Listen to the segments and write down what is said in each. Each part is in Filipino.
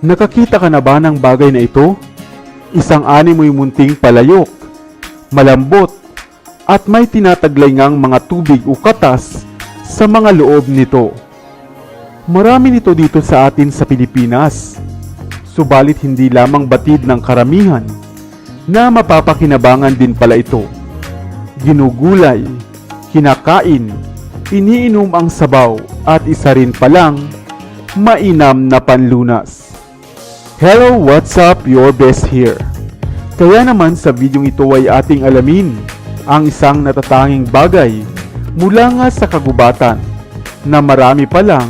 Nakakita ka na ba ng bagay na ito? Isang animoy munting palayok, malambot, at may tinataglay ngang mga tubig o katas sa mga loob nito. Marami nito dito sa atin sa Pilipinas. Subalit hindi lamang batid ng karamihan na mapapakinabangan din pala ito. Ginugulay, kinakain, iniinom ang sabaw at isa rin palang mainam na panlunas. Hello, what's up? Your best here. Kaya naman sa videong ito ay ating alamin ang isang natatanging bagay mula nga sa kagubatan na marami pa lang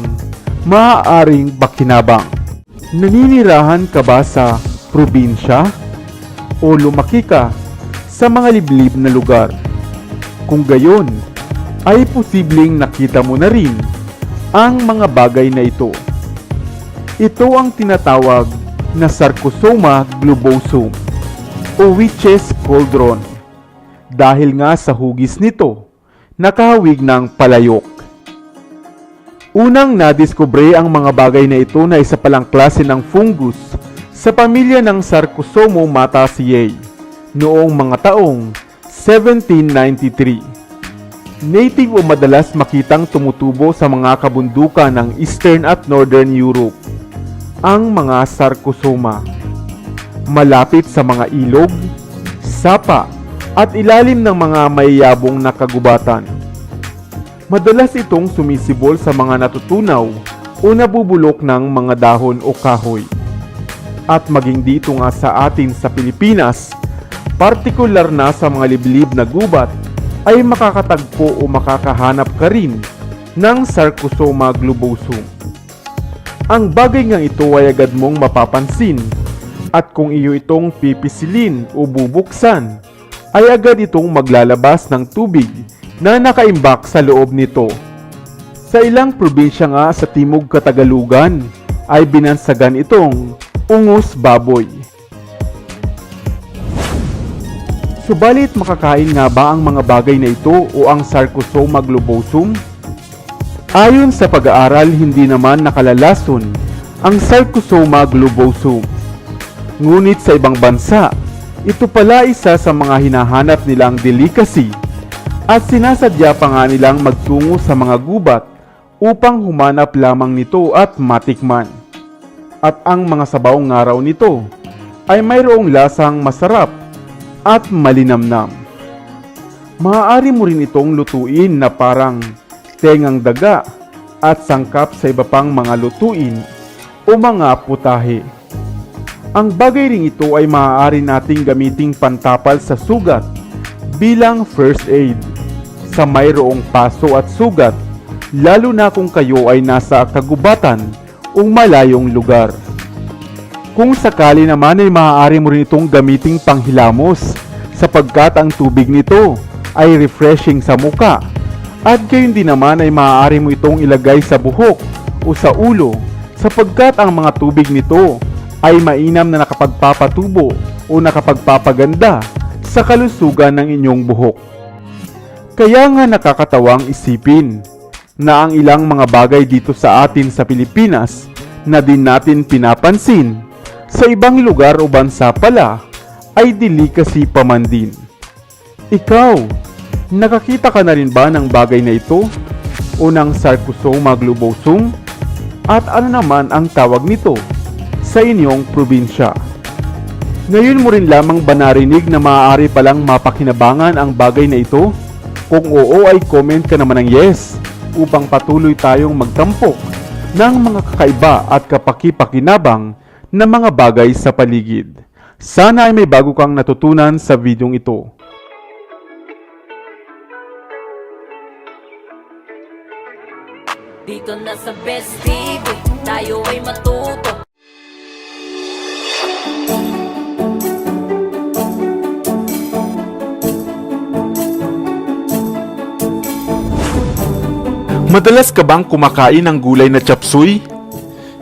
maaaring bakinabang. Naninirahan ka ba sa probinsya? O lumaki ka sa mga liblib na lugar? Kung gayon, ay posibleng nakita mo na rin ang mga bagay na ito. Ito ang tinatawag na Sarcosoma globosum o witch's cauldron dahil nga sa hugis nito nakahawig ng palayok. Unang nadiskubre ang mga bagay na ito na isa palang klase ng fungus sa pamilya ng Sarcosomomataceae noong mga taong 1793. Native o madalas makitang tumutubo sa mga kabundukan ng Eastern at Northern Europe ang mga sarcosoma. Malapit sa mga ilog, sapa, at ilalim ng mga mayayabong na kagubatan. Madalas itong sumisibol sa mga natutunaw o nabubulok ng mga dahon o kahoy. At maging dito nga sa atin sa Pilipinas, partikular na sa mga liblib na gubat, ay makakatagpo o makakahanap ka rin ng Sarcosoma globosum. Ang bagay nga ito ay agad mong mapapansin at kung iyo itong pipisilin o bubuksan, ay agad itong maglalabas ng tubig na nakaimbak sa loob nito. Sa ilang probinsya nga sa Timog Katagalugan ay binansagan itong ungus baboy. Subalit makakain nga ba ang mga bagay na ito o ang Sarcosoma globosum? Ayon sa pag-aaral, hindi naman nakalalason ang Sarcosoma globosum. Ngunit sa ibang bansa, ito pala isa sa mga hinahanap nilang delicacy at sinasadya pa nga nilang magtungo sa mga gubat upang humanap lamang nito at matikman. At ang mga sabawang ngaraw nito ay mayroong lasang masarap at malinamnam. Maaari mo rin itong lutuin na parang tengang daga at sangkap sa iba pang mga lutuin o mga putahe. Ang bagay ring ito ay maaari nating gamiting pantapal sa sugat bilang first aid sa mayroong paso at sugat lalo na kung kayo ay nasa kagubatan o malayong lugar. Kung sakali naman ay maaari mo rin itong gamiting panghilamos sapagkat ang tubig nito ay refreshing sa muka at gayon din naman ay maaari mo itong ilagay sa buhok o sa ulo sapagkat ang mga tubig nito ay mainam na nakapagpapatubo o nakapagpapaganda sa kalusugan ng inyong buhok. Kaya nga nakakatawang isipin na ang ilang mga bagay dito sa atin sa Pilipinas na din natin pinapansin sa ibang lugar o bansa pala ay delicacy pa man din. Ikaw, nakakita ka na rin ba ng bagay na ito? O ng Sarcosoma globosum? At ano naman ang tawag nito sa inyong probinsya? Ngayon mo rin lamang ba narinig na maaari palang mapakinabangan ang bagay na ito? Kung oo ay comment ka naman ng yes upang patuloy tayong magtampok ng mga kakaiba at kapaki-pakinabang na mga bagay sa paligid. Sana ay may bago kang natutunan sa videong ito. Dito na sa Best TV, tayo ay matuto Madalas ka bang kumakain ng gulay na chapsuy?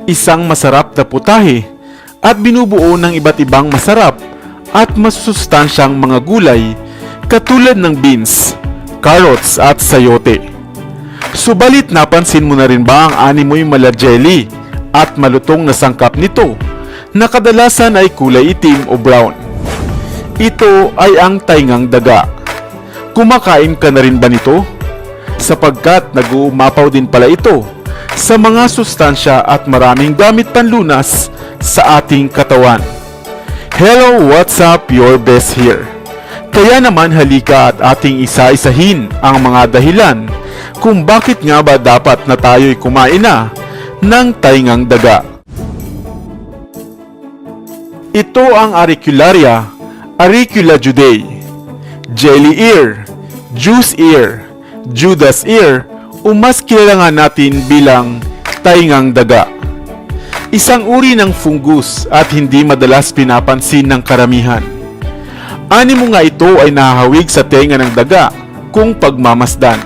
Isang masarap na putahe at binubuo ng iba't ibang masarap at masustansyang mga gulay katulad ng beans, carrots at sayote. Subalit napansin mo na rin ba ang animoy mala jelly at malutong na sangkap nito na kadalasan ay kulay itim o brown. Ito ay ang taingang daga. Kumakain ka na rin ba nito? Sapagkat nag-uumapaw din pala ito sa mga sustansya at maraming gamit panlunas sa ating katawan. Hello, what's up? Your best here. Kaya naman halika at ating isa-isahin ang mga dahilan kung bakit nga ba dapat na tayo'y kumain na ng taingang daga. Ito ang Auricularia, Auricula judae, jelly ear, juice ear, Judas ear, o mas kilala nga natin bilang taingang daga. Isang uri ng fungus at hindi madalas pinapansin ng karamihan. Animo nga ito ay nahahawig sa tenga ng daga kung pagmamasdan.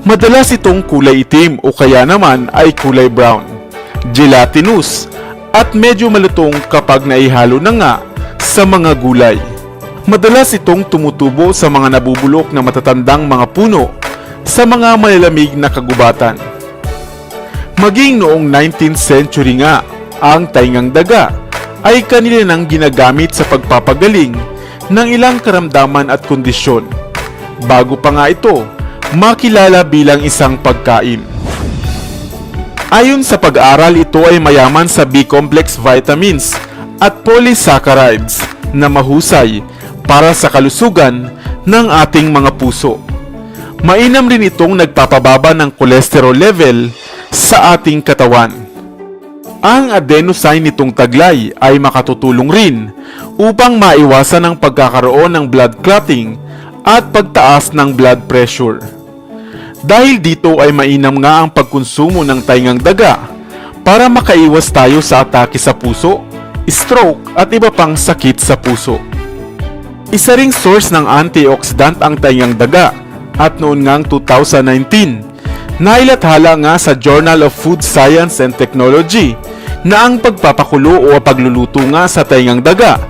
Madalas itong kulay itim o kaya naman ay kulay brown, gelatinous, at medyo malutong kapag naihalo na nga sa mga gulay. Madalas itong tumutubo sa mga nabubulok na matatandang mga puno sa mga malalamig na kagubatan. Maging noong 19th century nga, ang taingang daga ay kanila nang ginagamit sa pagpapagaling ng ilang karamdaman at kondisyon. Bago pa nga ito, makilala bilang isang pagkain. Ayon sa pag-aaral, ito ay mayaman sa B-complex vitamins at polysaccharides na mahusay para sa kalusugan ng ating mga puso. Mainam rin itong nagpapababa ng cholesterol level sa ating katawan. Ang adenosine nitong taglay ay makatutulong rin upang maiwasan ang pagkakaroon ng blood clotting at pagtaas ng blood pressure. Dahil dito ay mainam nga ang pagkonsumo ng taingang daga para makaiwas tayo sa atake sa puso, stroke at iba pang sakit sa puso. Isa ring source ng antioxidant ang taingang daga at noon ngang 2019, nailathala nga sa Journal of Food Science and Technology na ang pagpapakulo o pagluluto nga sa taingang daga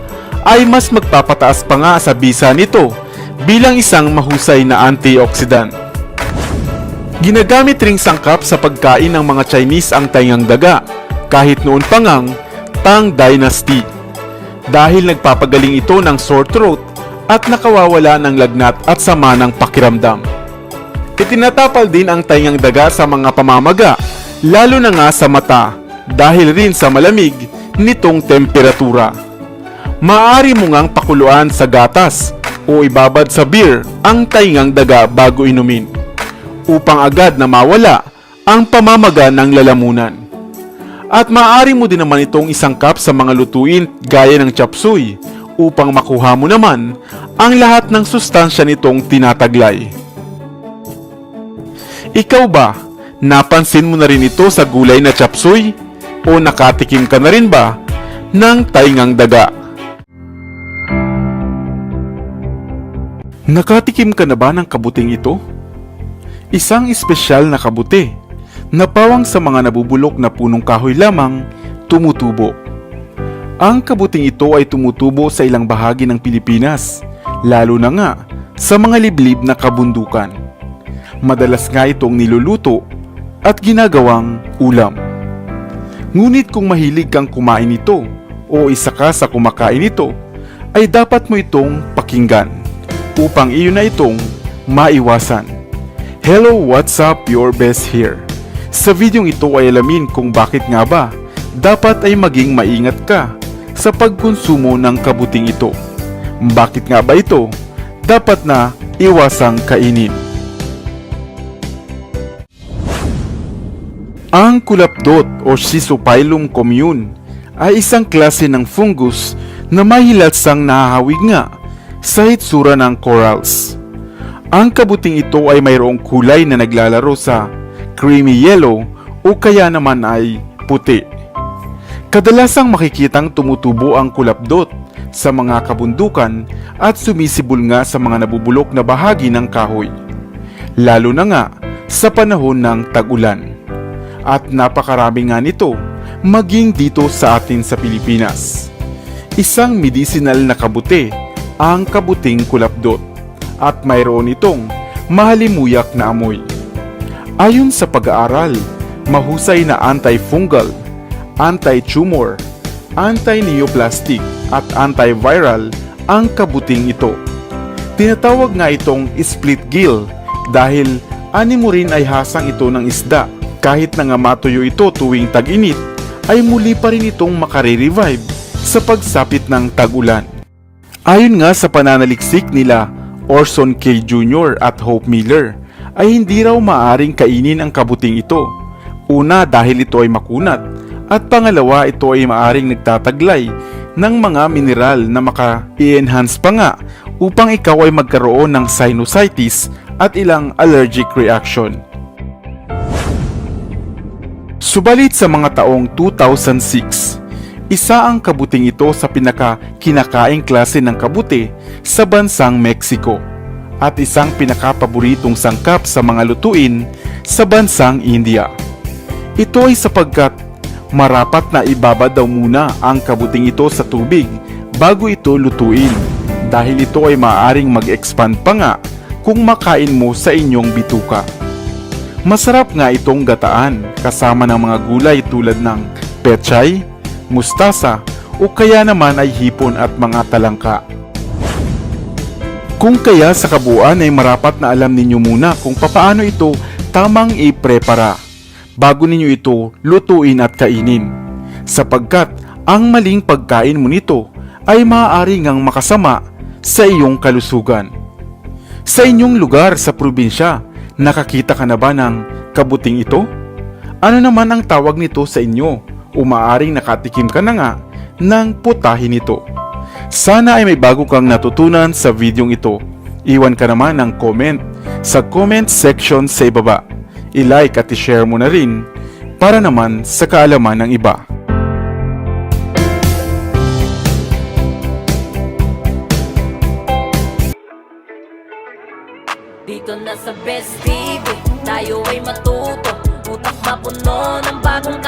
ay mas magpapataas pa nga sa bisa nito bilang isang mahusay na antioxidant. Ginagamit ring sangkap sa pagkain ng mga Chinese ang taingang daga kahit noon pa ngang Tang Dynasty dahil nagpapagaling ito ng sore throat at nakawawala ng lagnat at sama ng pakiramdam. Itinatapal din ang taingang daga sa mga pamamaga, lalo na nga sa mata dahil rin sa malamig nitong temperatura. Maari mo ngang pakuluan sa gatas o ibabad sa beer ang taingang daga bago inumin upang agad na mawala ang pamamaga ng lalamunan. At maaari mo din naman itong isangkap sa mga lutuin gaya ng chapsuy upang makuha mo naman ang lahat ng sustansya nitong tinataglay. Ikaw ba, napansin mo na rin ito sa gulay na chapsuy? O nakatikim ka na rin ba ng taingang daga? Nakatikim ka na ba ng kabuting ito? Isang espesyal na kabuti na pawang sa mga nabubulok na punong kahoy lamang tumutubo. Ang kabuting ito ay tumutubo sa ilang bahagi ng Pilipinas, lalo na nga sa mga liblib na kabundukan. Madalas nga itong niluluto at ginagawang ulam. Ngunit kung mahilig kang kumain ito o isa ka sa kumakain ito, ay dapat mo itong pakinggan upang iyon na itong maiwasan. Hello, what's up? Your best here. Sa videong ito ay alamin kung bakit nga ba dapat ay maging maingat ka sa pagkonsumo ng kabuting ito. Bakit nga ba ito dapat na iwasang kainin? Ang kulapdot o Schizophyllum commune ay isang klase ng fungus na mahilatsang nahahawig nga sa hitsura ng corals. Ang kabuting ito ay mayroong kulay na naglalaro sa creamy yellow o kaya naman ay puti. Kadalasang makikitang tumutubo ang kulapdot sa mga kabundukan at sumisibol nga sa mga nabubulok na bahagi ng kahoy. Lalo na nga sa panahon ng tag-ulan. At napakarami nga nito maging dito sa atin sa Pilipinas. Isang medicinal na kabuti ang kabuting kulapdot at mayroon itong mahalimuyak na amoy. Ayon sa pag-aaral, mahusay na antifungal, anti-tumor, anti-neoplastic at antiviral ang kabuting ito. Tinatawag nga itong split gill dahil ani mo rin ay hasang ito ng isda. Kahit na nga matuyo ito tuwing tag-init, ay muli pa rin itong makare-revive sa pagsapit ng tag-ulan. Ayon nga sa pananaliksik nila Orson K. Jr. at Hope Miller, ay hindi raw maaring kainin ang kabuting ito. Una dahil ito ay makunat, at pangalawa ito ay maaring nagtataglay ng mga mineral na maka-i-enhance pa nga upang ikaw ay magkaroon ng sinusitis at ilang allergic reaction. Subalit sa mga taong 2006, isa ang kabuting ito sa pinaka kinakaing klase ng kabuti sa bansang Mexico at isang pinakapaboritong sangkap sa mga lutuin sa bansang India. Ito ay sapagkat marapat na ibaba daw muna ang kabuting ito sa tubig bago ito lutuin dahil ito ay maaaring mag-expand pa nga kung makain mo sa inyong bituka. Masarap nga itong gataan kasama ng mga gulay tulad ng pechay, mustasa o kaya naman ay hipon at mga talangka. Kung kaya sa kabuuan ay marapat na alam ninyo muna kung papaano ito tamang iprepara bago ninyo ito lutuin at kainin. Sapagkat ang maling pagkain mo nito ay maaari ngang makasama sa iyong kalusugan. Sa inyong lugar sa probinsya, nakakita ka na ba ng kabuting ito? Ano naman ang tawag nito sa inyo? O maaring nakatikim ka na nga ng putahe nito. Sana ay may bago kang natutunan sa videong ito. Iwan ka naman ng comment sa comment section sa ibaba. I-like at i-share mo na rin para naman sa kaalaman ng iba. Dito na sa Best TV Tayo ay matuto Utak mapuno ng bagong